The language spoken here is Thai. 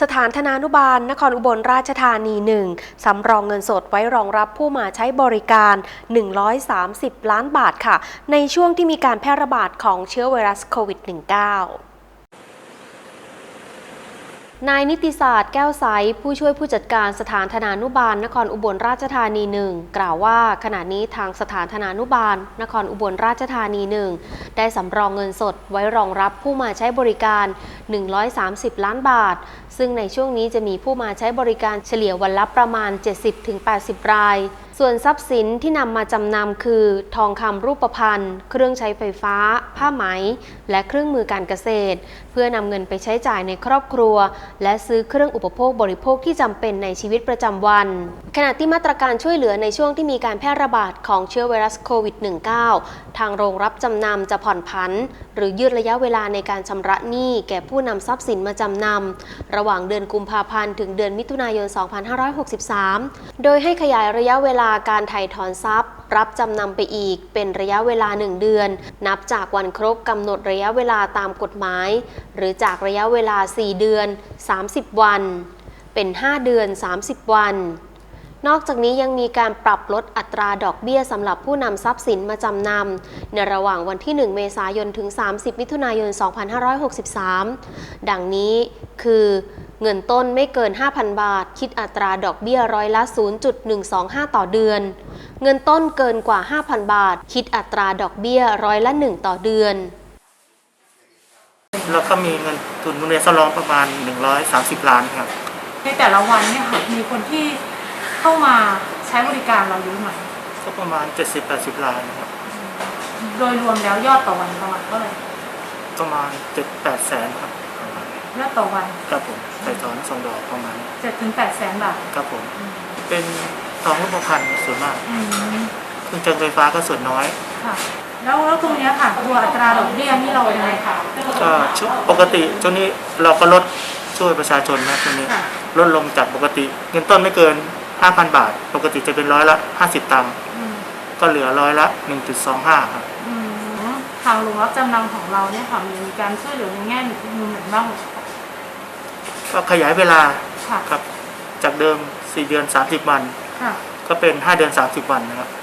สถานธนานุบาล นครอุบลราชธานีหนึ่งสำรองเงินสดไว้รองรับผู้มาใช้บริการ 130 ล้านบาทค่ะ ในช่วงที่มีการแพร่ระบาดของเชื้อไวรัสโควิด -19 นายนิติศาสตร์แก้วใสผู้ช่วยผู้จัดการสถานธนานุบาล นครอุบลราชธานีหนึ่งกล่าวว่าขณะนี้ทางสถานธนานุบาล นครอุบลราชธานีหนึ่งได้สำรองเงินสดไว้รองรับผู้มาใช้บริการ 130 ล้านบาท ซึ่งในช่วงนี้จะมีผู้มาใช้บริการเฉลี่ยวันละประมาณ 70-80 ราย ส่วนทรัพย์สินที่นำมาจำนำคือ ทองคำรูปพรรณเครื่องใช้ไฟฟ้า ผ้าไหม และเครื่องมือการเกษตร เพื่อนำเงินไปใช้จ่ายในครอบครัว และซื้อเครื่องอุปโภคบริโภคที่จำเป็นในชีวิตประจำวัน ขณะที่มาตรการช่วยเหลือในช่วงที่มีการแพร่ระบาดของเชื้อไวรัสโควิด -19 ทางโรงรับจำนำจะผ่อนผัน หรือยืดระยะเวลาในการชำระหนี้แก่ผู้นำทรัพย์สินมาจำนำระหว่างเดือนกุมภาพันธ์ถึงเดือนมิถุนายน 2563 โดยให้ขยายระยะเวลาการไถ่ถอนทรัพย์ รับจำนำไปอีกเป็นระยะเวลา 1 เดือน นับจากวันครบกำหนดระยะเวลาตามกฎหมาย หรือจากระยะเวลา 4 เดือน 30 วัน เป็น 5 เดือน 30 วันนอกจากนี้ยังมีการปรับลดอัตราดอกเบี้ยสำหรับผู้นำทรัพย์สินมาจำนำในระหว่างวันที่ 1 เมษายนถึง 30 มิถุนายน 2563 ดังนี้คือ เงินต้นไม่เกิน 5,000 บาท คิดอัตราดอกเบี้ยร้อยละ 0.125 ต่อเดือน เงินต้นเกินกว่า 5,000 บาท คิดอัตราดอกเบี้ยร้อยละ 1 ต่อเดือน แล้วก็มีเงินทุนหมุนเวียนสำรองประมาณ 130 ล้านครับ ในแต่ละวันเนี่ยค่ะมีคนที่เข้ามาใช้บริการเราเยอะไหมก็ประมาณ 70-80 ล้านครับ โดยรวมแล้วยอดต่อวันประมาณเท่าไหร่ประมาณ 7-8แสนครับประมาณ ยอดต่อวันครับผมใส่ถอนส่งดอกประมาณเจ็ดถึงแปดแสนบาทครับผม เป็นทองรูปพรรณส่วนมากอืมเครื่องจักรไฟฟ้าก็ส่วนน้อย ค่ะ แล้วแล้วตรงเนี้ยค่ะตัวอัตราดอกเบี้ยนี่เรายังไงคะ ก็ช่วงปกติช่วงนี้เราก็ลดช่วยประชาชนนะช่วงนี้ค่ะ ลดลงจากปกติ เงินต้นไม่เกิน 5,000 บาท ปกติจะเป็นร้อยละ 50 ตังค์อืมก็เหลือร้อยละ 1.25ครับอืมทางโรงรับจำนำของเราเนี่ยค่ะมีการช่วยเหลือในแง่มุมไหนบ้าง ก็ขยายเวลาค่ะ ครับ จากเดิม 4 เดือน 30 วัน ค่ะ ก็เป็น 5 เดือน 30 วันนะครับ